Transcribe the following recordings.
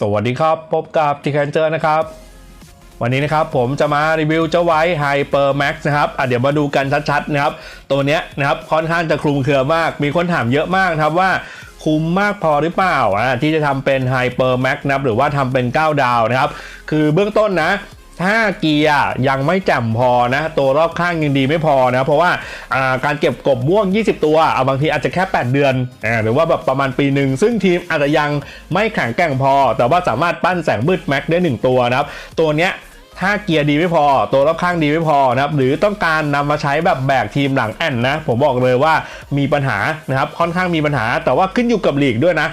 สวัสดีครับ พบกับทีแคนเจอร์นะครับ วันนี้นะครับผมจะมารีวิวเจ้าไว้ Hyper Max นะครับอะเดี๋ยวมาดูกันชัดๆนะครับ ตัวเนี้ยนะครับค่อนข้างจะคลุมเครือมาก มีคนถามเยอะมากครับว่าคุ้มมากพอหรือเปล่าอะที่จะทำเป็น Hyper Max นะครับหรือว่าทำเป็น 9 ดาวนะครับ คือเบื้องต้นนะ ถ้าเกียร์ยังไม่แจ่มพอนะ ตัวรอบข้างยังดีไม่พอนะ เพราะว่าการเก็บกบม่วง 20 ตัวเอาบางทีอาจจะแค่ 8 เดือนอหรือว่าแบบประมาณปีหนึ่ง ซึ่งทีมอาจจะยังไม่แข็งแกร่งพอ แต่ว่าสามารถปั้นแสงมืดแม็กได้ 1 ตัวนะครับ ตัวเนี้ยถ้าเกียร์ดีไม่พอ ตัวรอบข้างดีไม่พอนะครับหรือต้องการนำมาใช้แบบแบกทีมหลังแอนนะ ผมบอกเลยว่ามีปัญหานะครับค่อนข้างมีปัญหา แต่ว่าขึ้นอยู่กับลีกด้วยนะ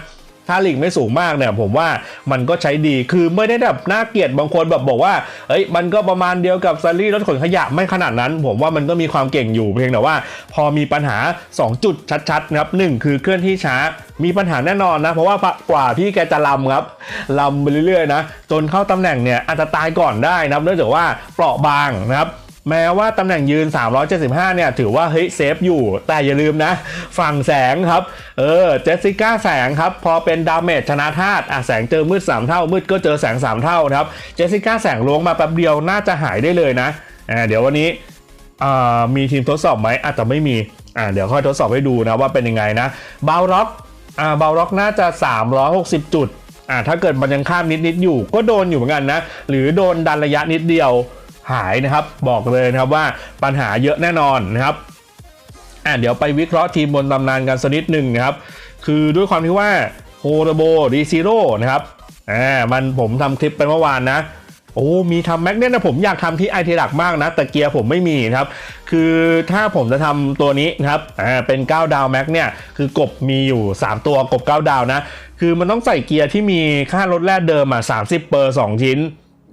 ถ้าลีกไม่สูงมากเนี่ยผมว่ามันก็ใช้ดีคือไม่ได้แบบน่าเกลียดบางคนแบบบอกว่าเอ้ยมันก็ประมาณเดียวกับซัลลี่รถขนขยะไม่ขนาดนั้น ผมว่ามันก็มีความเก่งอยู่เพียงแต่ว่า พอมีปัญหา 2 จุดชัดๆนะครับหนึ่งคือเคลื่อนที่ช้ามีปัญหาแน่นอนนะ เพราะว่ากว่าพี่แกจะลำครับลำไปเรื่อยๆนะ จนเข้าตำแหน่งเนี่ยอาจจะตายก่อนได้นะเนื่องจากว่าเปราะบางนะครับ แม้ว่าตำแหน่งยืน 375 เนี่ย ถือว่าเฮ้ยเซฟอยู่ แต่อย่าลืมนะ ฝั่งแสงครับ เออ เจสสิก้าแสงครับ พอเป็นดาเมจชนะธาตุอะแสงเจอมืด 3 เท่า มืดก็เจอแสง 3 เท่านะครับ เจสสิก้าแสงลวงมาแป๊บเดียวน่าจะหายได้เลยนะอ่าเดี๋ยววันนี้อ่ามีทีมทดสอบไหมอาจจะไม่มีอ่าเดี๋ยวค่อยทดสอบให้ดูนะว่าเป็นยังไงนะบาวร็อกอ่าบาวร็อกน่าจะ 360 จุดอ่าถ้าเกิดมันยังข้ามนิดๆอยู่ก็โดนอยู่เหมือนกันนะ หรือโดนดันระยะนิดเดียว หายนะครับ บอกเลยนะครับว่าปัญหาเยอะแน่นอนนะครับอะเดี๋ยวไปวิเคราะห์ทีมบนตำนานกันสักนิดหนึ่งนะครับ คือด้วยความที่ว่าโฮโรโบดีซีโร่นะครับอ่ามันผมทำคลิปไปเมื่อวานนะโอ้ มีทำแม็กเนี่ยนะผมอยากทำที่ไอทีหลักมากนะ แต่เกียร์ผมไม่มีนะครับ คือถ้าผมจะทำตัวนี้นะครับ อ่า เป็น 9 ดาวแม็กเนี่ย คือกบมีอยู่ 3 ตัวกบ 9 ดาวนะ คือมันต้องใส่เกียร์ที่มีค่ารถแรกเดิมอะ30 เปอร์ 2 ชิ้น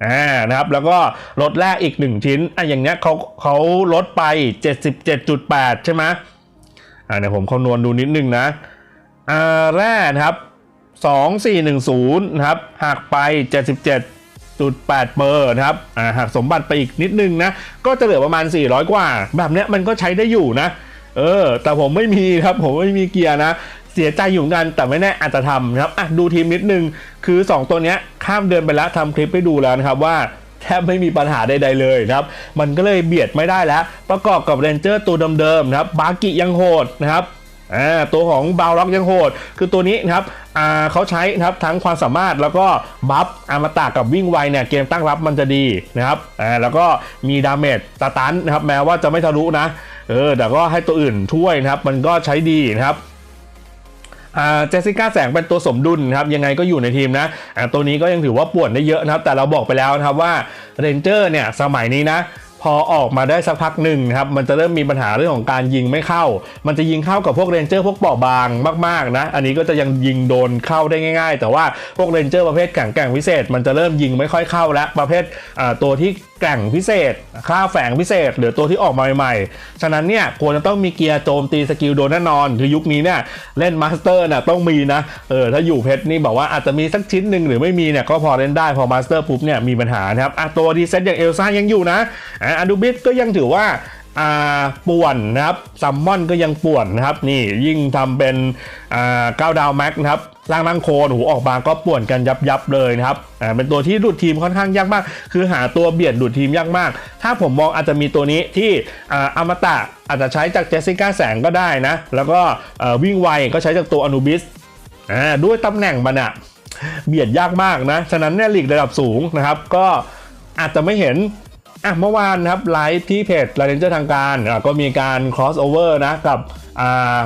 อ่านะครับแล้วก็ลดแรกอีก 1 ชิ้นอะอย่างเนี้ยเขาเขาลดไป 77.8 ใช่ไหมอ่าเดี๋ยวผมคำนวณดูนิดนึงนะอ่าแร่นะครับ2410นะครับหักไป 77.8เปอร์นะครับอ่าหักสมบัติไปอีกนิดนึงนะก็จะเหลือประมาณ 400 กว่า แบบเนี้ยมันก็ใช้ได้อยู่นะเออแต่ผมไม่มีครับผมไม่มีเกียร์นะ เสียใจอยู่กันแต่ไม่แน่อาจจะทำนะครับอะดูทีมนิดนึง คือ 2 ตัวเนี้ยข้ามเดือนไปแล้วทำคลิปให้ดูแล้วนะครับว่าแทบไม่มีปัญหาใดๆเลยนะครับ มันก็เลยเบียดไม่ได้แล้ว ประกอบกับเรนเจอร์ตัวเดิมๆนะครับบากิยังโหดนะครับตัวของบาวล็อกยังโหด คือตัวนี้นะครับเขาใช้นะครับทั้งความสามารถแล้วก็บัฟอมตะกับวิ่งไวเนี่ยเกมตั้งรับมันจะดีนะครับแล้วก็มีดาเมจสตันนะครับแม้ว่าจะไม่ทะลุนะเออแต่ก็ให้ตัวอื่นช่วยนะครับ มันก็ใช้ดีนะครับ เจสสิก้าแสงเป็นตัวสมดุลครับยังไงก็อยู่ในทีมนะตัวนี้ก็ยังถือว่าปวนได้เยอะนะครับ แต่เราบอกไปแล้วนะครับว่าเรนเจอร์เนี่ยสมัยนี้นะพอออกมาได้สักพักหนึ่งนะครับมันจะเริ่มมีปัญหาเรื่องของการยิงไม่เข้า มันจะยิงเข้ากับพวกเรนเจอร์พวกเปราะบางมากๆนะ อันนี้ก็จะยังยิงโดนเข้าได้ง่าย ๆ แต่ว่าพวกเรนเจอร์ประเภทแข่งแกร่งพิเศษ มันจะเริ่มยิงไม่ค่อยเข้าแล้วประเภทตัวที่แกร่งพิเศษ ค่าแฝงพิเศษ หรือตัวที่ออกมาใหม่ๆ ฉะนั้นเนี่ยควรจะต้องมีเกียร์โจมตีสกิลโดนแน่นอน คือยุคนี้เนี่ยเล่นมาสเตอร์น่ะต้องมีนะ เออถ้าอยู่เพชรนี่บอกว่าอาจจะมีสักชิ้นหนึ่งหรือไม่มีเนี่ยก็พอเล่นได้พอมาสเตอร์ปุ๊บเนี่ยมีปัญหานะครับอะตัวดีเซ็ตอย่างเอลซ่ายังอยู่นะอะอดูบิสก็ยังถือว่าอ่าป่วนนะครับซัมมอนก็ยังป่วนนะครับนี่ยิ่งทำเป็นอ่าเก้าดาวแม็กนะครับ ร่างนั่งโคนหูออกมาก็ป่วนกันยับยับเลยนะครับอ่าเป็นตัวที่ดูดทีมค่อนข้างยากมาก คือหาตัวเบียดดูดทีมยากมาก ถ้าผมมองอาจจะมีตัวนี้ที่อ่าอมตะอาจจะใช้จากเจสสิก้าแสงก็ได้นะ แล้วก็อ่อวิ่งไวก็ใช้จากตัวอนูบิสอ่าด้วยตำแหน่งมันอะเบียดยากมากนะ ฉะนั้นเนี่ยลีกระดับสูงนะครับ ก็อาจจะไม่เห็น อะเมื่อวานนะครับไลฟ์ที่เพจไลเ n นเจอร์ทางการก็มีการ cross over นะกับ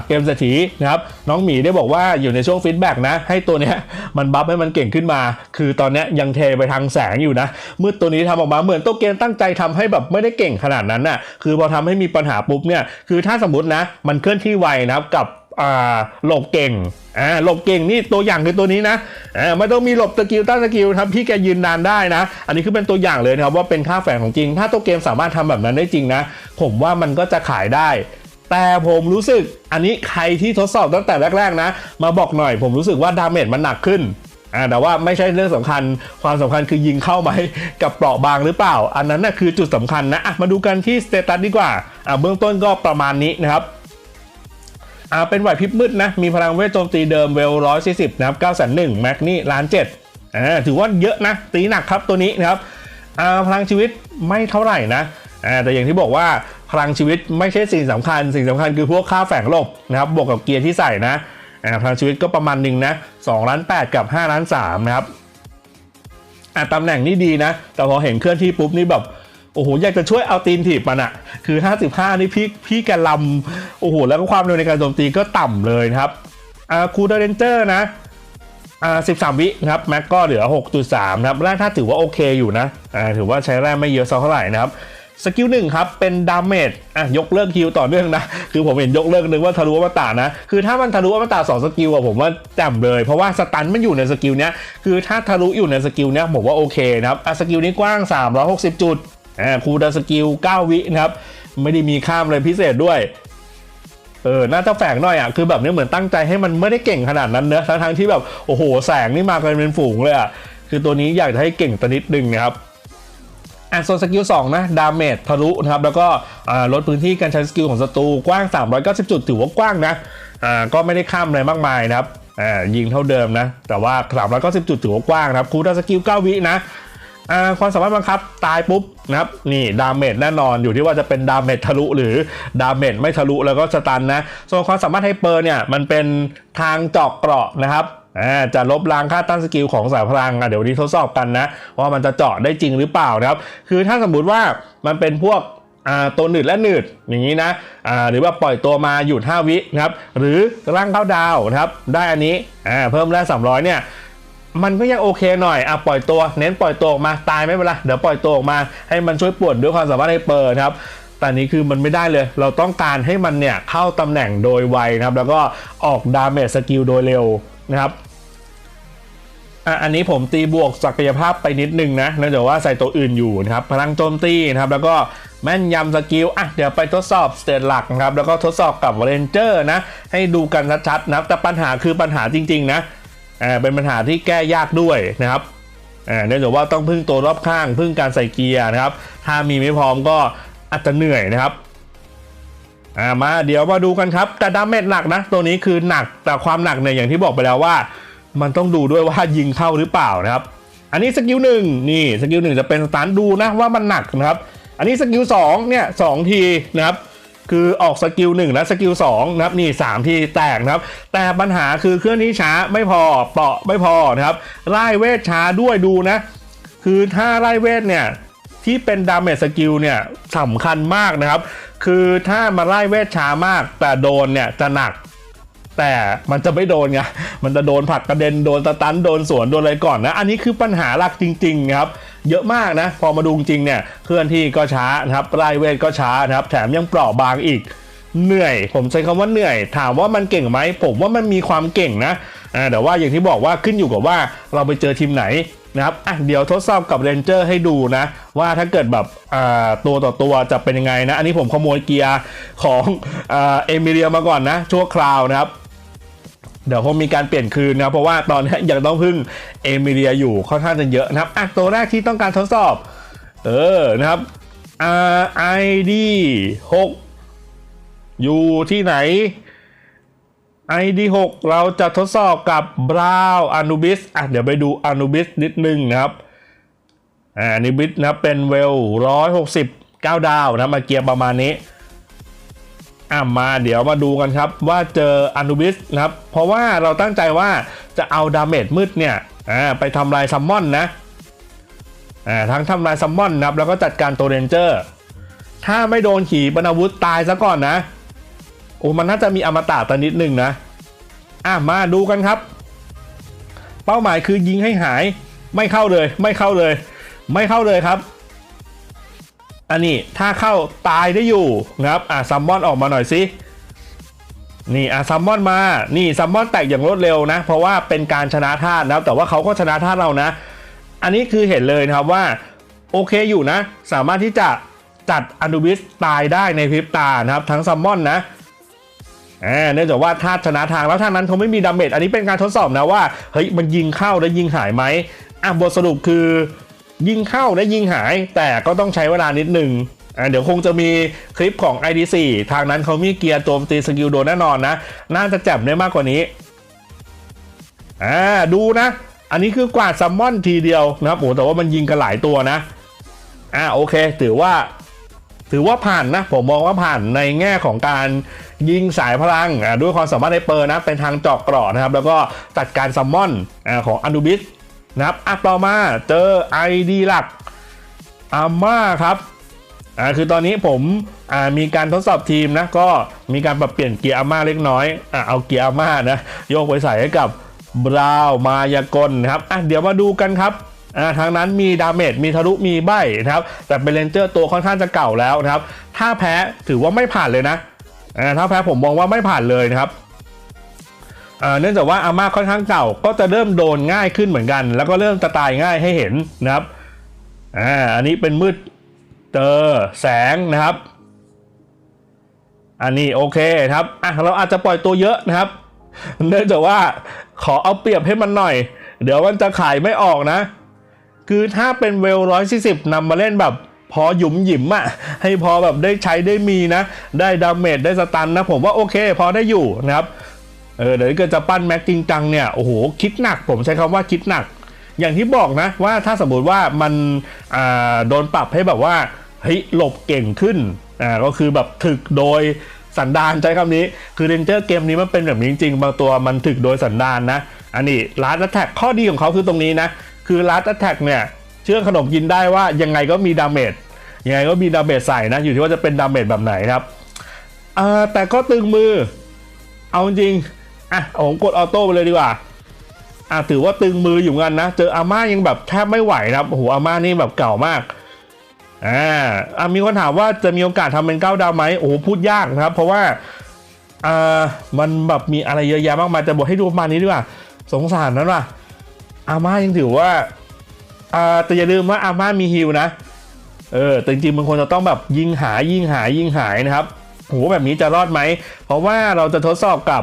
เกมเศรษฐีนะครับน้องหมีได้บอกว่าอยู่ในช่วงฟีดแบ็กนะ ให้ตัวเนี้ยมันบัฟให้มันเก่งขึ้นมา คือตอนเนี้ยยังเทไปทางแสงอยู่นะมืดตัวนี้ทำออกมาเหมือนตัวเกมตั้งใจทำให้แบบไม่ได้เก่งขนาดนั้นน่ะคือพอทำให้มีปัญหาปุ๊บเนี่ยคือถ้าสมมตินะมันเคลื่อนที่ไวนะครับกับ หลบเก่งอ่าหลบเก่งนี่ตัวอย่างคือตัวนี้นะอ่าไม่ต้องมีหลบสกิลต้านสกิลครับพี่แกยืนนานได้นะ อันนี้คือเป็นตัวอย่างเลยนะครับว่าเป็นค่าแฝงของจริง ถ้าตัวเกมสามารถทำแบบนั้นได้จริงนะ ผมว่ามันก็จะขายได้ แต่ผมรู้สึกอันนี้ใครที่ทดสอบตั้งแต่แรก ๆ นะ มาบอกหน่อย ผมรู้สึกว่าดาเมจมันหนักขึ้นอ่าแต่ว่าไม่ใช่เรื่องสำคัญ ความสำคัญคือยิงเข้าไหมกับเปราะบางหรือเปล่า อันนั้นนะคือจุดสำคัญนะอะมาดูกันที่สเตตัสดีกว่าอ่าเบื้องต้นก็ประมาณนี้นะครับ อ่าเป็นไหวพริบมืดนะ มีพลังเวทโจมตีเดิมเวล140นะครับ9 0 0 0 1แม็กนี่ล้านเจ็ดอ่าถือว่าเยอะนะ ตีหนักครับตัวนี้นะครับอ่าพลังชีวิตไม่เท่าไหร่นะอ่าแต่อย่างที่บอกว่าพลังชีวิตไม่ใช่สิ่งสำคัญ สิ่งสำคัญคือพวกค่าแฝงลบนะครับบวกกับเกียร์ที่ใส่นะอ่าพลังชีวิตก็ประมาณหนึ่งนะ2ล้าน8กับ5ล้าน3นะครับอ่าตำแหน่งนี่ดีนะ แต่พอเห็นเคลื่อนที่ปุ๊บนี่แบบ โอ้โห อยากจะช่วยเอาตีนถีบมันอะคือ 55 นี่พี่พี่แกลำโอ้โห แล้วก็ความเร็วในการโจมตีก็ต่ำเลยนะครับอ่าคูเดเรนเจอร์นะอ่า13 วิครับแม็กก็เหลือ 6.3นะครับแรกถ้าถือว่าโอเคอยู่นะอ่าถือว่าใช้แรงไม่เยอะสักเท่าไหร่นะครับสกิลหนึ่งครับ เป็นดาเมจอะยกเลิกคิวต่อเนื่องนะ คือผมเห็นยกเลิกนึกว่าทะลุอมตะนะ คือถ้ามันทะลุอมตะสองสกิลอะผมว่าแจ่มเลย เพราะว่าสตันมันอยู่ในสกิลเนี้ยคือถ้าทะลุอยู่ในสกิลเนี้ยผมว่าโอเคนะครับอะสกิลนี้กว้าง 360 จุด อ่าคูดาสกิล 9 วินะครับ ไม่ได้มีข้ามเลยพิเศษด้วย เออ น่าจะแฝงหน่อยอะ คือแบบนี้เหมือนตั้งใจให้มันไม่ได้เก่งขนาดนั้นเนอะทั้งทั้งๆที่แบบ โอ้โห แสงนี่มากันเป็นฝูงเลยอะ คือตัวนี้อยากจะให้เก่งตนิดนึงนะครับอะส่วนสกิล2นะดาเมจทะลุนะครับ แล้วก็ลดพื้นที่การใช้สกิลของศัตรูกว้าง 390 จุดถือว่ากว้างนะอ่าก็ไม่ได้ข้ามอะไรมากมายนะครับอ่ายิงเท่าเดิมนะ แต่ว่า390 จุดถือว่ากว้างนะครับคูดาสกิล 9 วินะ ความสามารถบังคับตายปุ๊บนะครับนี่ดาเมจแน่นอนอยู่ที่ว่าจะเป็นดาเมจทะลุหรือดาเมจไม่ทะลุแล้วก็สตันนะส่วนความสามารถไฮเปอร์เนี่ยมันเป็นทางเจาะเกราะนะครับจะลบล้างค่าต้านสกิลของสายพลังอะเดี๋ยววันนี้ทดสอบกันนะว่ามันจะเจาะได้จริงหรือเปล่านะครับ คือถ้าสมมติว่ามันเป็นพวกตัวหนืดและหนืดอย่างนี้นะหรือว่าปล่อยตัวมาหยุด5วินะครับหรือร่างเข้าดาวนะครับได้อันนี้เพิ่มแร่300เนี่ย มันก็ยังโอเคหน่อย อะปล่อยตัว เน้นปล่อยตัวออกมา ตายไม่เป็นไร เดี๋ยวปล่อยตัวออกมา ให้มันช่วยปวดด้วยความสามารถให้เปิดครับ แต่นี้คือมันไม่ได้เลย เราต้องการให้มันเนี่ยเข้าตำแหน่งโดยไวนะครับ แล้วก็ออกดาเมจสกิลโดยเร็วนะครับอะอันนี้ผมตีบวกศักยภาพไปนิดนึงนะเนื่องจากว่าใส่ตัวอื่นอยู่นะครับ พลังโจมตีนะครับ แล้วก็แม่นยำสกิล อะ เดี๋ยวไปทดสอบสเตตหลักนะครับ แล้วก็ทดสอบกับเรนเจอร์นะ ให้ดูกันชัดๆนะ แต่ปัญหาคือปัญหาจริง ๆ นะ เป็นปัญหาที่แก้ยากด้วยนะครับอ่าเนื่องจากว่าต้องพึ่งตัวรอบข้าง พึ่งการใส่เกียร์นะครับ ถ้ามีไม่พร้อมก็อาจจะเหนื่อยนะครับอ่ามาเดี๋ยวมาดูกันครับ แต่ดาเมจหนักนะ ตัวนี้คือหนักแต่ความหนักเนี่ยอย่างที่บอกไปแล้วว่า มันต้องดูด้วยว่ายิงเข้าหรือเปล่านะครับ อันนี้สกิลหนึ่งนี่สกิลหนึ่งจะเป็นสตาร์ดูนะว่ามันหนักนะครับ อันนี้สกิลสองเนี่ยสองทีนะครับ คือออกสกิลหนึ่งและสกิลสองนะครับนี่สามทีแตกนะครับ แต่ปัญหาคือเครื่องนี้ช้าไม่พอเปราะไม่พอนะครับไล่เวทช้าด้วยดูนะ คือถ้าไล่เวทเนี่ยที่เป็นดาเมจสกิลเนี่ยสำคัญมากนะครับ คือถ้ามาไล่เวทช้ามาก แต่โดนเนี่ยจะหนัก แต่มันจะไม่โดนไงมันจะโดนผลักกระเด็นโดนสตันโดนสวนโดนอะไรก่อนนะ อันนี้คือปัญหาหลักจริงๆครับ เยอะมากนะ พอมาดูจริงเนี่ยเคลื่อนที่ก็ช้านะครับไล่เวทก็ช้านะครับ แถมยังเปราะบางอีกเหนื่อย ผมใช้คำว่าเหนื่อย ถามว่ามันเก่งไหมผมว่ามันมีความเก่งนะอ่าแต่ว่าอย่างที่บอกว่าขึ้นอยู่กับว่าเราไปเจอทีมไหนนะครับอะเดี๋ยวทดสอบกับเรนเจอร์ให้ดูนะ ว่าถ้าเกิดแบบอ่าตัวต่อตัวจะเป็นยังไงนะ อันนี้ผมขโมยเกียร์ของอ่าเอมิเลียมาก่อนนะ ชั่วคราวนะครับ เดี๋ยวคงมีการเปลี่ยนคืนนะเพราะว่าตอนนี้ยังต้องพึ่งเอมิเลียอยู่ค่อนข้างจะเยอะนะครับอะตัวแรกที่ต้องการทดสอบ เออนะครับ RID 6อยู่ที่ไหน ID 6เราจะทดสอบกับบราวอนุบิสอะเดี๋ยวไปดูอนุบิสนิดนึงนะครับอ่าอนุบิสนะเป็นเวล169 ดาวนะมาเกียร์ประมาณนี้ อะมาเดี๋ยวมาดูกันครับว่าเจออนุบิสนะครับ เพราะว่าเราตั้งใจว่าจะเอาดาเมจมืดเนี่ยอ่าไปทำลายซัมมอนนะอ่าทั้งทำลายซัมมอนนะครับแล้วก็จัดการตัวเรนเจอร์ ถ้าไม่โดนขี่ปนาวุธตายซะก่อนนะโอ้มันน่าจะมีอมตะตะนิดนึงนะอะมาดูกันครับ เป้าหมายคือยิงให้หาย ไม่เข้าเลย ไม่เข้าเลย ไม่เข้าเลยครับ อันนี้ถ้าเข้าตายได้อยู่นะครับอะซัมมอนออกมาหน่อยสินี่อะซัมมอนมา นี่ซัมมอนแตกอย่างรวดเร็วนะ เพราะว่าเป็นการชนะธานะแต่ว่าเขาก็ชนะธาเรานะ อันนี้คือเห็นเลยนะครับว่าโอเคอยู่นะ สามารถที่จะจัดอนุบิสตายได้ในพริบตานะครับ ทั้งซัมมอนนะเนื่องจากว่าธาตุชนะทางแล้วทางนั้นเขาไม่มีดาเมจอันนี้เป็นการทดสอบนะว่าเฮ้ยมันยิงเข้าแล้วยิงหายไหมอะบทสรุปคือ ยิงเข้าและยิงหาย แต่ก็ต้องใช้เวลานิดนึงอ่าเดี๋ยวคงจะมีคลิปของ ID4 ทางนั้นเขามีเกียร์โจมตีสกิลโดนแน่นอนนะ น่าจะจับได้มากกว่านี้อ่าดูนะ อันนี้คือกวาดซัมมอนทีเดียวนะครับโอ้แต่ว่ามันยิงกันหลายตัวนะอ่าโอเค ถือว่า ถือว่าผ่านนะ ผมมองว่าผ่านในแง่ของการยิงสายพลังอ่าด้วยความสามารถในเปอร์นะ เป็นทางเจาะกราะนะครับ แล้วก็จัดการซัมมอนอ่าของอนุบิส นะครับอะต่อมาเจอ ID หลักอาม่าครับอ่าคือตอนนี้ผมอ่ามีการทดสอบทีมนะก็มีการปรับเปลี่ยนเกียร์อาม่าเล็กน้อยอ่าเอาเกียร์อาม่านะโยกไปใส่ให้กับบราวมายากลนะครับอะเดี๋ยวมาดูกันครับอ่าทางนั้นมีดาเมจมีทะลุมีใบนะครับ แต่เป็นเลนเจอร์ตัวค่อนข้างจะเก่าแล้วนะครับ ถ้าแพ้ถือว่าไม่ผ่านเลยนะอ่าถ้าแพ้ผมมองว่าไม่ผ่านเลยนะครับ เนื่องจากว่าอาม่าค่อนข้างเก่าก็จะเริ่มโดนง่ายขึ้นเหมือนกัน แล้วก็เริ่มจะตายง่ายให้เห็นนะครับอ่าอันนี้เป็นมืดเจอแสงนะครับ อันนี้โอเคครับอะเราอาจจะปล่อยตัวเยอะนะครับ เนื่องจากว่าขอเอาเปรียบให้มันหน่อย เดี๋ยวมันจะขายไม่ออกนะ คือถ้าเป็นเวลร้อยสี่สิบนำมาเล่นแบบพอหยุมหยิมอะให้พอแบบได้ใช้ได้มีนะ ได้ดาเมจได้สตันนะ ผมว่าโอเค พอได้อยู่นะครับ เออเดี๋ยวเกิดจะปั้นแม็กจริงจังเนี่ยโอ้โหคิดหนักผมใช้คำว่าคิดหนัก อย่างที่บอกนะว่าถ้าสมมติว่ามันอ่าโดนปรับให้แบบว่าเฮ้ยหลบเก่งขึ้นอ่าก็คือแบบถึกโดยสันดานใช้คำนี้คือเรนเจอร์เกมนี้มันเป็นแบบนี้จริงๆบางตัวมันถึกโดยสันดานนะ อันนี้ลาร์ดแท็กข้อดีของเขาคือตรงนี้นะ คือลาร์ดแท็กเนี่ย เชื่อขนมกินได้ว่ายังไงก็มีดาเมจยังไงก็มีดาเมจใส่นะ อยู่ที่ว่าจะเป็นดาเมจแบบไหนครับแต่ก็ตึงมือ เอาจริง อะผมกดออโต้ไปเลยดีกว่าอะถือว่าตึงมืออยู่กันนะ เจออาม่ายังแบบแทบไม่ไหวนะครับโอ้โหอาม่านี่แบบเก่ามากอ่าอะมีคนถามว่าจะมีโอกาสทำเป็นเก้าดาวไหมโอ้โหพูดยากนะครับ เพราะว่าอ่ามันแบบมีอะไรเยอะแยะมากมายจะบอกให้ดูประมาณนี้ดีกว่า สงสารนั้นว่ะอาม่ายังถือว่าอ่าแต่อย่าลืมว่าอาม่ามีฮิลนะเออแต่จริงๆมันควรจะต้องแบบยิงหายยิงหายยิงหายนะครับโหแบบนี้จะรอดไหม เพราะว่าเราจะทดสอบกับ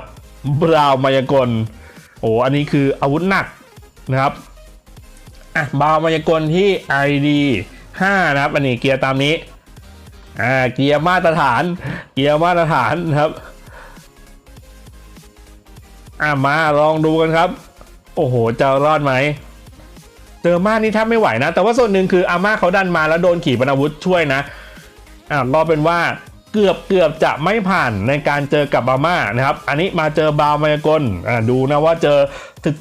บราวมายากล โอ้อันนี้คืออาวุธหนักนะครับอะบราวมายากลที่ ID 5 นะครับ อันนี้เกียร์ตามนี้อ่าเกียร์มาตรฐาน เกียร์มาตรฐานนะครับอะมาลองดูกันครับ โอ้โหจะรอดไหมเจอมานี่แทบไม่ไหวนะ แต่ว่าส่วนหนึ่งคืออาม่าเขาดันมาแล้วโดนขี่ปนาวุธช่วยนะอะก็เป็นว่า เกือบเกือบจะไม่ผ่านในการเจอกับบาม่านะครับ อันนี้มาเจอบาวมายากลอ่าดูนะว่าเจอ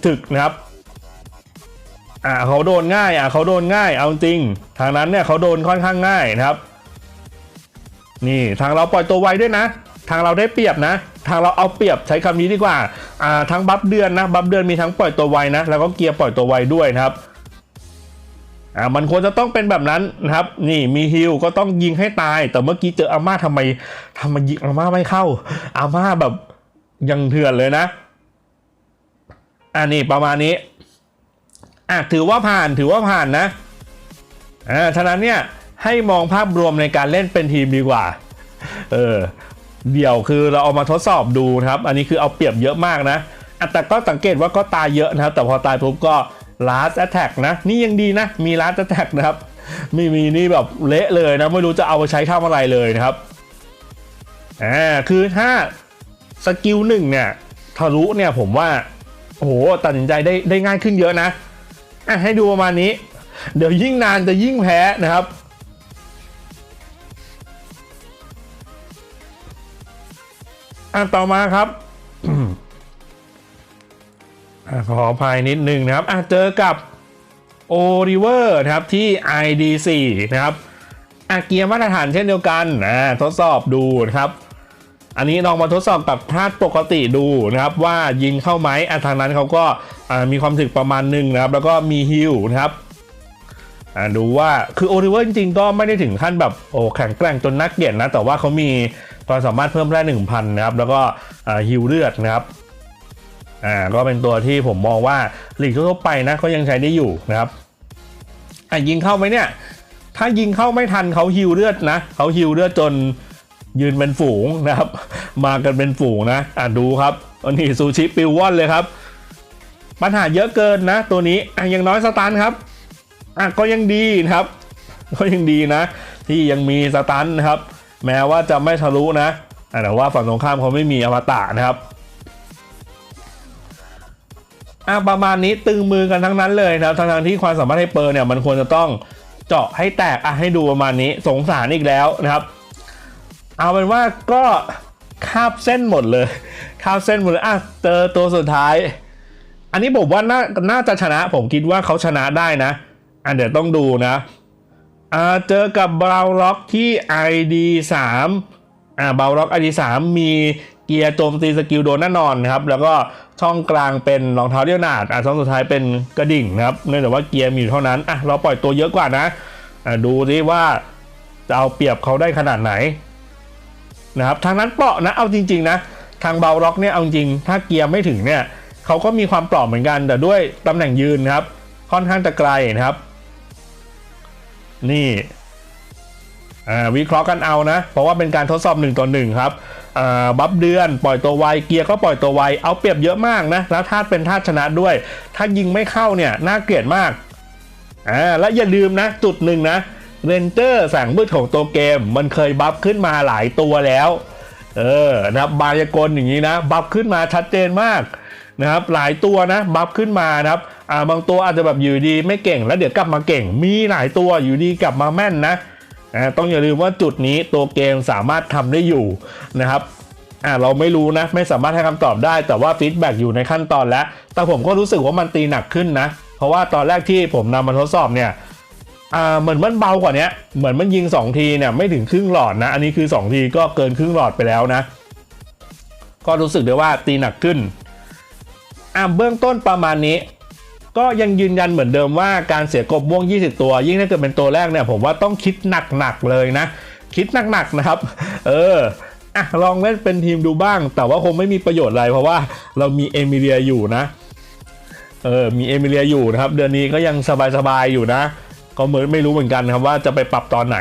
ถึกๆนะครับอ่าเขาโดนง่ายอะเขาโดนง่ายเอาจริง ทางนั้นเนี่ยเขาโดนค่อนข้างง่ายนะครับ นี่ทางเราปล่อยตัวไวด้วยนะ ทางเราได้เปรียบนะ ทางเราเอาเปรียบใช้คำนี้ดีกว่าอ่าทั้งบัฟเดือนนะบัฟเดือนมีทั้งปล่อยตัวไวนะแล้วก็เกียร์ปล่อยตัวไวด้วยนะครับ อ่ามันควรจะต้องเป็นแบบนั้นนะครับ นี่มีฮิลก็ต้องยิงให้ตาย แต่เมื่อกี้เจออาม่าทำไมทำไมยิงอาม่าไม่เข้า อาม่าแบบยังเถื่อนเลยนะอ่านี่ประมาณนี้อะถือว่าผ่านถือว่าผ่านนะอ่าฉะนั้นเนี่ยให้มองภาพรวมในการเล่นเป็นทีมดีกว่า เออเดี๋ยวคือเราเอามาทดสอบดูนะครับ อันนี้คือเอาเปรียบเยอะมากนะอะแต่ก็สังเกตว่าก็ตายเยอะนะครับ แต่พอตายปุ๊บก็ last attack นะ นี่ยังดีนะ มี last attack นะครับไม่มีนี่แบบเละเลยนะ ไม่รู้จะเอาไปใช้ทำอะไรเลยนะครับอ่าคือถ้าสกิลหนึ่งเนี่ยทะลุเนี่ยผมว่าโอ้โหตัดสินใจได้ได้ง่ายขึ้นเยอะนะอะให้ดูประมาณนี้ เดี๋ยวยิ่งนานจะยิ่งแพ้นะครับอะต่อมาครับ ขออภัยนิดนึงนะครับเจอกับ o r i v e r นะครับที่ ID4 นะครับอะเกียร์มาตรฐานเช่นเดียวกันอะทดสอบดูนะครับ อันนี้ลองมาทดสอบกับธาตุปกติดูนะครับ ว่ายิงเข้าไหมอะทางนั้นเขาก็มีความถึกประมาณหนึ่งนะครับ แล้วก็มีฮิลนะครับดูว่าคือโอริเวอร์จริงๆก็ไม่ได้ถึงขั้นแบบโอ้แข็งแกร่งจนนักเกียดนะ แต่ว่าเขามีความสามารถเพิ่มแร่หนึ่งพันนะครับ แล้วก็ฮิลเลือดนะครับ อ่าก็เป็นตัวที่ผมมองว่าหลีกทั่วไปนะก็ยังใช้ได้อยู่นะครับอะยิงเข้าไหมเนี่ย ถ้ายิงเข้าไม่ทันเขาฮิวเลือดนะเขาฮิวเลือดจนยืนเป็นฝูงนะครับ มากันเป็นฝูงนะอะดูครับอันนี้ซูชิปิวว่อนเลยครับ ปัญหาเยอะเกินนะ ตัวนี้อะยังน้อยสตันครับอะก็ยังดีนะครับ ก็ยังดีนะ ที่ยังมีสตันนะครับ แม้ว่าจะไม่ทะลุนะแต่ว่าฝั่งตรงข้ามเขาไม่มีอมตะนะครับ อะประมาณนี้ตึงมือกันทั้งนั้นเลยนะครับทั้งทางๆที่ความสามารถไฮเปอร์เนี่ยมันควรจะต้องเจาะให้แตกอะให้ดูประมาณนี้สงสารอีกแล้วนะครับ เอาเป็นว่าก็คาบเส้นหมดเลยคาบเส้นหมดเลยอะเจอตัวสุดท้าย อันนี้ผมว่าน่าน่าจะชนะ ผมคิดว่าเขาชนะได้นะอะเดี๋ยวต้องดูนะอ่าเจอกับบราวล็อกที่ ID 3อ่าบราวล็อก ID 3มี เกียร์โจมตีสกิลโดนแน่นอนนะครับแล้วก็ช่องกลางเป็นรองเท้าเดียวนาดอะช่องสุดท้ายเป็นกระดิ่งนะครับเนื่องจากว่าเกียร์มีอยู่เท่านั้นอะเราปล่อยตัวเยอะกว่านะอะดูดิว่าจะเอาเปรียบเขาได้ขนาดไหนนะครับทางนั้นเปราะนะเอาจริง ๆ นะ ทางเบาล็อกเนี่ยเอาจริงถ้าเกียร์ไม่ถึงเนี่ยเขาก็มีความเปราะเหมือนกัน แต่ด้วยตำแหน่งยืนนะครับ ค่อนข้างจะไกลนะครับ นี่อ่าวิเคราะห์กันเอานะ เพราะว่าเป็นการทดสอบ1ต่อ1ครับ บัฟเดือน ปล่อยตัวไวเกียร์ก็ปล่อยตัวไวเอาเปรียบเยอะมากนะแล้วธาตุเป็นธาตุชนะด้วย ถ้ายิงไม่เข้าเนี่ยน่าเกลียดมากอ่าและอย่าลืมนะจุดหนึ่งนะเรนเจอร์แสงมืดของตัวเกม มันเคยบัฟขึ้นมาหลายตัวแล้วเออนะบบายากลอย่างนี้นะบัฟขึ้นมาชัดเจนมากนะครับหลายตัวนะบัฟขึ้นมานะครับอ่าบางตัวอาจจะแบบอยู่ดีไม่เก่งแล้วเดี๋ยวกลับมาเก่ง มีหลายตัวอยู่ดีกลับมาแม่นนะ อ่าต้องอย่าลืมว่าจุดนี้ตัวเกมสามารถทำได้อยู่นะครับอ่าเราไม่รู้นะไม่สามารถให้คำตอบได้ แต่ว่าฟีดแบ็กอยู่ในขั้นตอนแล้ว แต่ผมก็รู้สึกว่ามันตีหนักขึ้นนะ เพราะว่าตอนแรกที่ผมนำมาทดสอบเนี่ยอ่าเหมือนมันเบากว่านี้เหมือนมันยิง 2 ทีเนี่ยไม่ถึงครึ่งหลอดนะอันนี้คือ 2 ทีก็เกินครึ่งหลอดไปแล้วนะ ก็รู้สึกได้ว่าตีหนักขึ้นอ่าเบื้องต้นประมาณนี้ ก็ยังยืนยันเหมือนเดิมว่าการเสียกบม่วง 20 ตัว ยิ่งถ้าเกิดเป็นตัวแรกเนี่ยผมว่าต้องคิดหนักๆเลยนะ คิดหนักๆนะครับ เอออะลองเล่นเป็นทีมดูบ้าง แต่ว่าคงไม่มีประโยชน์อะไรเพราะว่าเรามีเอมิเลียอยู่นะเออมีเอมิเลียอยู่นะครับ เดือนนี้ก็ยังสบายๆอยู่นะ ก็เหมือนไม่รู้เหมือนกันครับว่าจะไปปรับตอนไหน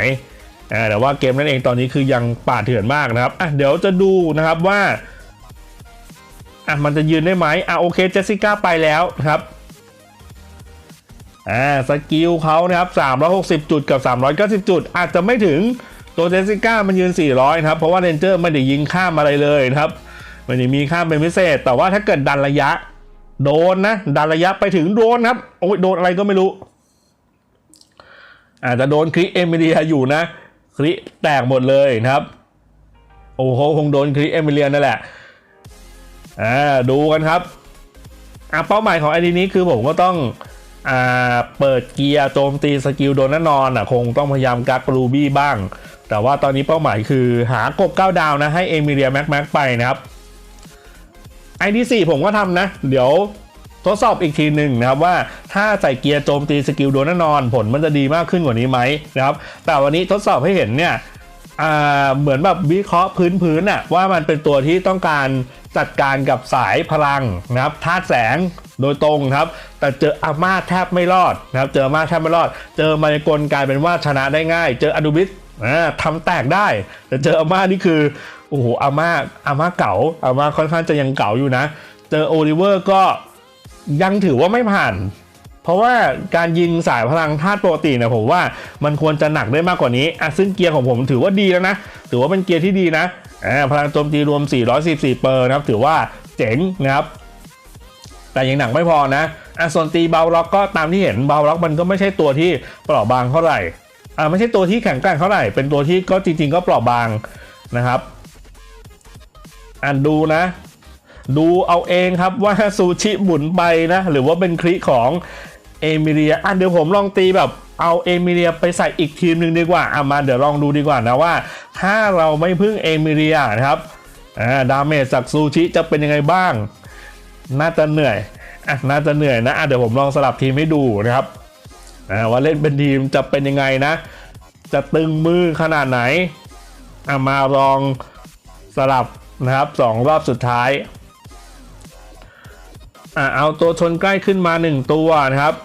อ่าแต่ว่าเกมนั่นเองตอนนี้คือยังป่าเถื่อนมากนะครับอะเดี๋ยวจะดูนะครับว่าอะมันจะยืนได้ไหมอะโอเคเจสสิก้าไปแล้วครับ อ่าสกิลเขานะครับ 360 จุดกับ 390 จุด อาจจะไม่ถึงตัวเจสสิก้ามันยืน 400 นะครับ เพราะว่าเรนเจอร์ไม่ได้ยิงข้ามอะไรเลยนะครับไม่ได้มีข้ามเป็นพิเศษ แต่ว่าถ้าเกิดดันระยะ โดนนะ ดันระยะไปถึงโดนครับ โอ้ยโดนอะไรก็ไม่รู้ อาจจะโดนคริเอมิเลียอยู่นะ คริแตกหมดเลยนะครับ โอ้โหคงโดนคริเอมิเลียนั่นแหละอ่าดูกันครับอ่าเป้าหมายของไอดีนี้คือผมก็ต้อง เปิดเกียร์โจมตีสกิลโดนแน่นอนอะคงต้องพยายามกักรูบี้บ้าง แต่ว่าตอนนี้เป้าหมายคือหากบ9ดาวนะให้เอมิเลียแม็กแม็กไปนะครับไอดีสี่ผมก็ทำนะ เดี๋ยวทดสอบอีกทีหนึ่งนะครับว่าถ้าใส่เกียร์โจมตีสกิลโดนแน่นอน ผลมันจะดีมากขึ้นกว่านี้ไหมนะครับแต่วันนี้ทดสอบให้เห็นเนี่ย อ่าเหมือนแบบวิเคราะห์พื้นๆน่ะว่ามันเป็นตัวที่ต้องการจัดการกับสายพลังนะครับธาตุแสงโดยตรงครับ แต่เจออาม่าแทบไม่รอดนะครับ เจออาม่าแทบไม่รอด เจอมายากลกลายเป็นว่าชนะได้ง่าย เจออนุบิสอ่าทำแตกได้ แต่เจออาม่านี่คือโอ้โหอาม่าอาม่าเก่าอาม่าค่อนข้างจะยังเก่าอยู่นะ เจอโอลิเวอร์ก็ยังถือว่าไม่ผ่าน เพราะว่าการยิงสายพลังธาตุปกติเนี่ยผมว่ามันควรจะหนักได้มากกว่านี้อะซึ่งเกียร์ของผมถือว่าดีแล้วนะ ถือว่าเป็นเกียร์ที่ดีนะอ่าพลังโจมตีรวม 414 เปอร์นะครับ ถือว่าเจ๋งนะครับ แต่ยังหนักไม่พอนะอะส่วนตีเบาล็อกก็ตามที่เห็นเบาล็อกมันก็ไม่ใช่ตัวที่เปราะบางเท่าไหร่อ่าไม่ใช่ตัวที่แข็งแกร่งเท่าไหร่ เป็นตัวที่ก็จริง ๆ ก็เปราะบางนะครับอ่านดูนะ ดูเอาเองครับว่าซูชิหมุนไปนะ หรือว่าเป็นคลิของ เอมิเลียอะเดี๋ยวผมลองตีแบบเอาเอมิเลียไปใส่อีกทีมหนึ่งดีกว่าอะมาเดี๋ยวลองดูดีกว่านะว่า ถ้าเราไม่พึ่งเอมิเลียนะครับอ่าดาเมจจากซูชิจะเป็นยังไงบ้าง น่าจะเหนื่อยอะน่าจะเหนื่อยนะอะเดี๋ยวผมลองสลับทีมให้ดูนะครับอ่าว่าเล่นเป็นทีมจะเป็นยังไงนะ จะตึงมือขนาดไหนอะมาลองสลับนะครับสองรอบสุดท้ายอะเอาตัวชนใกล้ขึ้นมาหนึ่งตัวนะครับ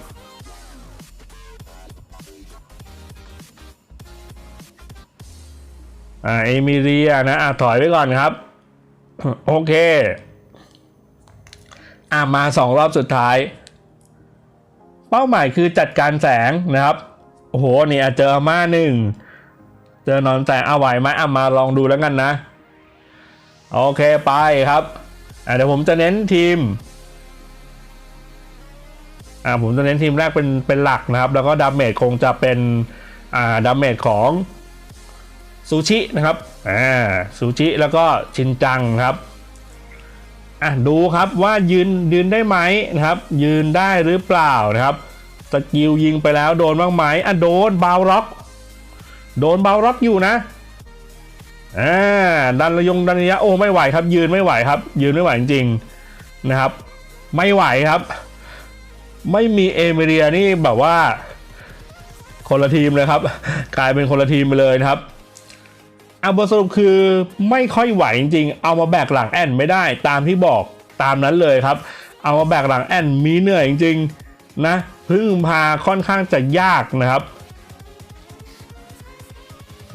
อ่าเอมิเลียนะอะถอยไว้ก่อนครับ โอเค อะมาสองรอบสุดท้าย เป้าหมายคือจัดการแสงนะครับ โอ้โหนี่เจอมาหนึ่ง เจอนอนแสงเอาไหวไหมอะมาลองดูแล้วกันนะ โอเคไปครับอะเดี๋ยวผมจะเน้นทีมอ่าผมจะเน้นทีมแรกเป็นเป็นหลักนะครับ แล้วก็ดาเมจคงจะเป็นอ่าดาเมจของ ซูชินะครับอ่าซูชิแล้วก็ชินจังครับอะดูครับว่ายืนยืนได้ไหมนะครับ ยืนได้หรือเปล่านะครับสกิลยิงไปแล้วโดนบ้างไหมอะโดนบาวล็อก โดนบาวล็อกอยู่นะอ่าดันระยงดันระยะโอ้ไม่ไหวครับ ยืนไม่ไหวครับ ยืนไม่ไหวจริงๆนะครับ ไม่ไหวครับ ไม่มีเอเมเรียนี่แบบว่า คนละทีมเลยครับ กลายเป็นคนละทีมไปเลยนะครับ เอาบทสรุปคือไม่ค่อยไหวจริงๆ เอามาแบกหลังแอนไม่ได้ตามที่บอกตามนั้นเลยครับ เอามาแบกหลังแอนมีเหนื่อยจริงๆนะพึ่งพาค่อนข้างจะยากนะครับ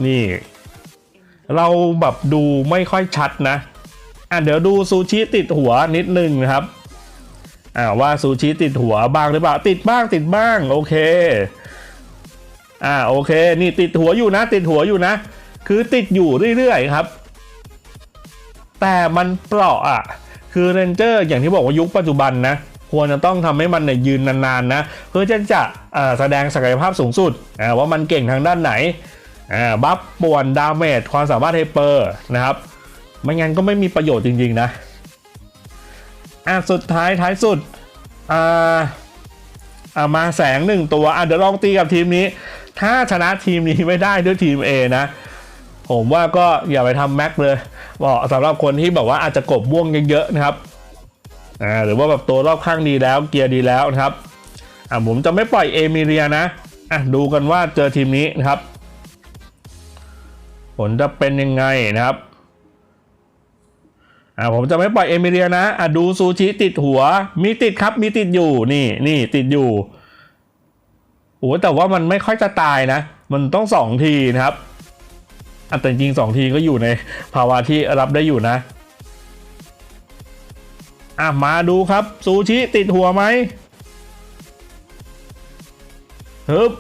นี่ เราแบบดูไม่ค่อยชัดนะอะเดี๋ยวดูซูชิติดหัวนิดนึงนะครับอ่าว่าซูชิติดหัวบ้างหรือเปล่าติดบ้างติดบ้างโอเคอ่าโอเค นี่ติดหัวอยู่นะ ติดหัวอยู่นะ คือติดอยู่เรื่อยๆครับ แต่มันเปราะอะ คือเรนเจอร์อย่างที่บอกว่ายุคปัจจุบันนะ ควรจะต้องทำให้มันเนี่ยยืนนานๆนะ เพื่อจะจะแสดงศักยภาพสูงสุด ว่ามันเก่งทางด้านไหนบัฟป่วนดาเมจความสามารถไฮเปอร์นะครับ ไม่งั้นก็ไม่มีประโยชน์จริงๆนะอะสุดท้ายท้ายสุดอ่าอ่ามาแสงหนึ่งตัวอะเดี๋ยวลองตีกับทีมนี้ ถ้าชนะทีมนี้ไม่ได้ด้วยทีม A นะ ผมว่าก็อย่าไปทำแม็กเลยบอกสำหรับคนที่แบบว่าอาจจะกบม่วงเยอะๆนะครับอ่าหรือว่าแบบตัวรอบข้างดีแล้วเกียร์ดีแล้วนะครับอะผมจะไม่ปล่อยเอมิเรียนะอะดูกันว่าเจอทีมนี้นะครับ ผลจะเป็นยังไงนะครับอ่าผมจะไม่ปล่อยเอมิเรียนะอะดูซูชิติดหัว มีติดครับมีติดอยู่นี่นี่ติดอยู่โอ้แต่ว่ามันไม่ค่อยจะตายนะ มันต้องสองทีนะครับ แต่จริงสองทีก็อยู่ในภาวะที่รับได้อยู่นะอะมาดูครับ ซูชิติดหัวไหมฮึบ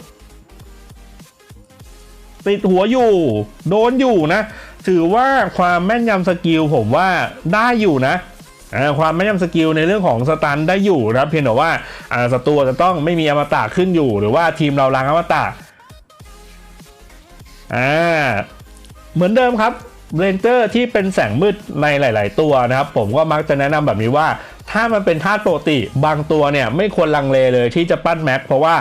ติดหัวอยู่ โดนอยู่นะ ถือว่าความแม่นยำสกิลผมว่าได้อยู่นะความแม่นยำสกิลในเรื่องของสตันได้อยู่นะครับเพียงแต่ว่าอ่าศัตรูจะต้องไม่มีอมตะขึ้นอยู่ หรือว่าทีมเราล้างอมตะอ่า เหมือนเดิมครับเรนเจอร์ที่เป็นแสงมืดในหลาย ๆ ตัวนะครับ ผมก็มักจะแนะนำแบบนี้ว่า ถ้ามันเป็นธาตุโปกติบางตัวเนี่ยไม่ควรลังเลเลยที่จะปั้นแม็กเพราะว่า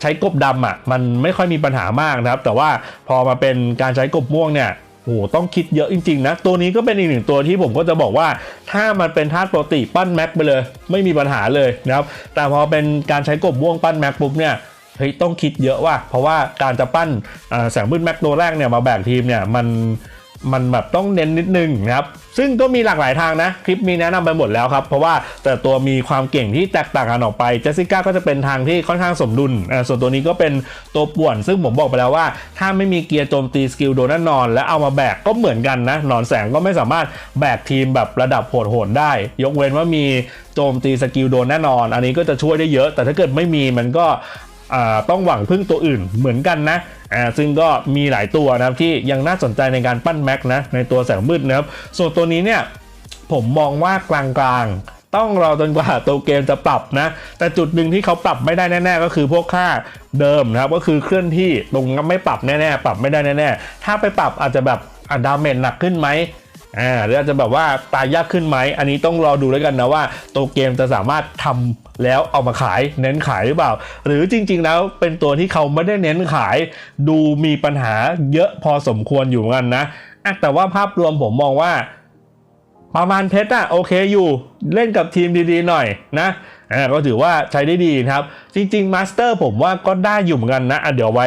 ใช้กบดำอะมันไม่ค่อยมีปัญหามากนะครับ แต่ว่าพอมาเป็นการใช้กบม่วงเนี่ยโอ้โหต้องคิดเยอะจริง ๆ นะ ตัวนี้ก็เป็นอีกหนึ่งตัวที่ผมก็จะบอกว่า ถ้ามันเป็นธาตุโปกติปั้นแม็กไปเลย ไม่มีปัญหาเลยนะครับแต่พอเป็นการใช้กบม่วงปั้นแม็กปุ๊บเนี่ย เฮ้ยต้องคิดเยอะว่ะเพราะว่าการจะปั้นแสงมืดแม็กตัวแรกเนี่ยมาแบกทีมเนี่ยมันมันแบบต้องเน้นนิดนึงนะครับ ซึ่งก็มีหลากหลายทางนะ คลิปมีแนะนำไปหมดแล้วครับ เพราะว่าแต่ตัวมีความเก่งที่แตกต่างกันออกไป เจสสิก้าก็จะเป็นทางที่ค่อนข้างสมดุล ส่วนตัวนี้ก็เป็นตัวป่วน ซึ่งผมบอกไปแล้วว่า ถ้าไม่มีเกียร์โจมตีสกิลโดนแน่นอน และเอามาแบกก็เหมือนกันนะ หนอนแสงก็ไม่สามารถแบกทีมแบบระดับโหดๆได้ ยกเว้นว่ามีโจมตีสกิลโดนแน่นอน อันนี้ก็จะช่วยได้เยอะ แต่ถ้าเกิดไม่มีมันก็ ต้องหวังพึ่งตัวอื่นเหมือนกันนะอ่าซึ่งก็มีหลายตัวนะครับที่ยังน่าสนใจในการปั้นแม็กนะในตัวแสงมืดนะครับส่วนตัวนี้เนี่ยผมมองว่ากลางๆต้องรอจนกว่าตัวเกมจะปรับนะ แต่จุดหนึ่งที่เขาปรับไม่ได้แน่ ๆ ก็คือพวกค่าเดิมนะครับก็คือเคลื่อนที่ตรงนั้นไม่ปรับแน่ๆ ปรับไม่ได้แน่ๆ ถ้าไปปรับอาจจะแบบอะดาเมจหนักขึ้นไหม อ่าหรืออาจจะแบบว่าตายยากขึ้นไหม อันนี้ต้องรอดูแล้วกันนะว่าตัวเกมจะสามารถทำแล้วเอามาขายเน้นขายหรือเปล่า หรือจริง ๆ แล้วเป็นตัวที่เขาไม่ได้เน้นขาย ดูมีปัญหาเยอะพอสมควรอยู่เหมือนกันนะแต่ว่าภาพรวมผมมองว่าประมาณเพชรอะโอเคอยู่เล่นกับทีมดีๆหน่อยนะอ่าก็ถือว่าใช้ได้ดีครับ จริงๆมาสเตอร์ผมว่าก็ได้อยู่เหมือนกันนะอะเดี๋ยวไว้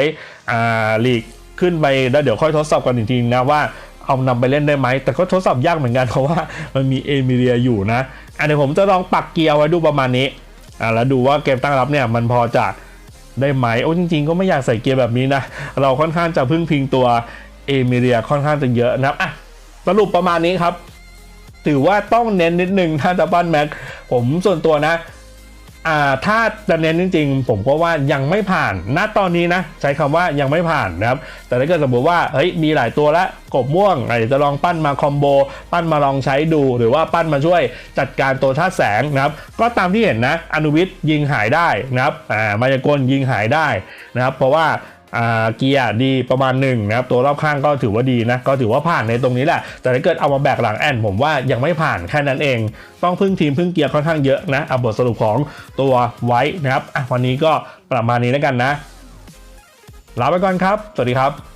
อ่าลีกขึ้นไปแล้วเดี๋ยวค่อยทดสอบกันจริงๆนะว่า เอานำไปเล่นได้ไหม แต่ก็ทดสอบยากเหมือนกันเพราะว่ามันมีเอมิเรียอยู่นะอะเดี๋ยวผมจะลองปักเกียร์ไว้ดูประมาณนี้อ่าแล้วดูว่าเกมตั้งรับเนี่ยมันพอจะได้ไหมโอ้จริง ๆ ก็ไม่อยากใส่เกียร์แบบนี้นะ เราค่อนข้างจะพึ่งพิงตัวเอมิเรียค่อนข้างจะเยอะนะอะสรุปประมาณนี้ครับ ถือว่าต้องเน้นนิดนึงถ้าจะปั้นแม็กผมส่วนตัวนะ อ่าถ้าจะเน้นจริงๆ ผมก็ว่ายังไม่ผ่าน ณ ตอนนี้นะ ใช้คำว่ายังไม่ผ่านนะครับ แต่ถ้าเกิดสมมติว่า เฮ้ย มีหลายตัวละกบม่วงอาจจะลองปั้นมาคอมโบ ปั้นมาลองใช้ดู หรือว่าปั้นมาช่วยจัดการตัวธาตุแสงนะครับ ก็ตามที่เห็นนะ อนุวิทย์ยิงหายได้นะครับ อ่ามายากลยิงหายได้นะครับ เพราะว่า เกียร์ดีประมาณหนึ่งนะครับตัวรอบข้างก็ถือว่าดีนะก็ถือว่าผ่านในตรงนี้แหละ แต่ถ้าเกิดเอามาแบกหลังแอนผมว่ายังไม่ผ่านแค่นั้นเอง ต้องพึ่งทีมพึ่งเกียร์ค่อนข้างเยอะนะเอาบทสรุปของตัวไว้นะครับวันนี้ก็ประมาณนี้แล้วกันนะลาไปก่อนครับ สวัสดีครับ